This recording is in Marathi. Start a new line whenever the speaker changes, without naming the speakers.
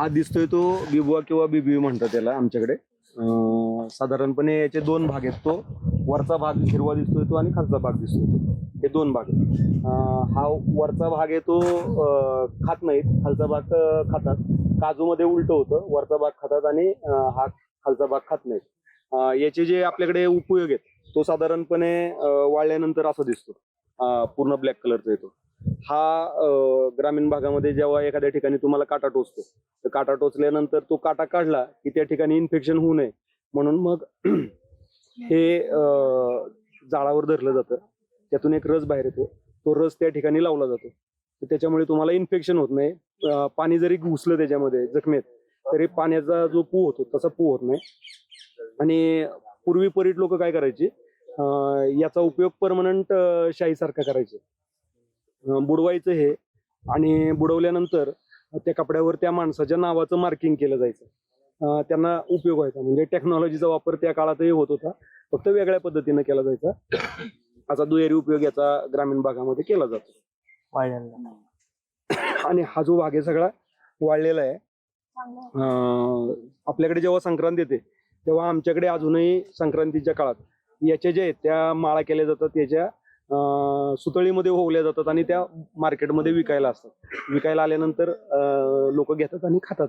हा दिसतोय तो बिबुआ किंवा बिबी म्हणतात त्याला आमच्याकडे. अं, साधारणपणे याचे दोन भाग आहेत तो. वरचा भाग हिरवा दिसतोय तो आणि खालचा भाग दिसतोय तो. हे दोन भाग आहेत. अं, हा वरचा भाग आहे तो अं, खात नाहीत. खालचा भाग अं, खातात. काजूमध्ये उलट होतं. वरचा भाग खातात आणि अं, हा खालचा भाग खात नाहीत. अं, याचे जे आपल्याकडे उपयोग आहेत तो साधारणपणे अं, वाळल्यानंतर असा दिसतो. अं, पूर्ण ब्लॅक कलरचा येतो. हा ग्रामीण भागामध्ये जेव्हा एखाद्या ठिकाणी तुम्हाला काटा टोचतो तर काटा टोचल्यानंतर तो काटा काढला की त्या ठिकाणी इन्फेक्शन होऊ नये. म्हणून मग हे जाळावर धरलं जातं. त्यातून एक रस बाहेर येतो. तो रस त्या ठिकाणी लावला जातो. त्याच्यामुळे तुम्हाला इन्फेक्शन होत नाही. पाणी जरी घुसलं त्याच्यामध्ये जखमेत तरी पाण्याचा जो पू होतो तसा पू होत नाही. आणि पूर्वी परीट लोक काय करायचे? याचा उपयोग परमनंट शाहीसारखा करायचे. बुडवायचं हे आणि बुडवल्यानंतर त्या कपड्यावर त्या माणसाच्या नावाचं मार्किंग केलं जायचं. त्यांना उपयोग व्हायचा. म्हणजे टेक्नॉलॉजीचा वापर त्या काळातही होत होता. फक्त वेगळ्या पद्धतीनं केला जायचा. असा दुहेरी उपयोग याचा ग्रामीण भागामध्ये केला जातो. आणि हा जो भाग आहे सगळा वाळलेला आहे. अं, आपल्याकडे जेव्हा संक्रांत येते तेव्हा आमच्याकडे अजूनही संक्रांतीच्या काळात याच्या ज्या आहेत त्या माळा केल्या जातात याच्या अं, सुतळीमध्ये ओवल्या जातात आणि त्या मार्केटमध्ये विकायला असतात. विकायला आल्यानंतर लोक घेतात आणि खातात.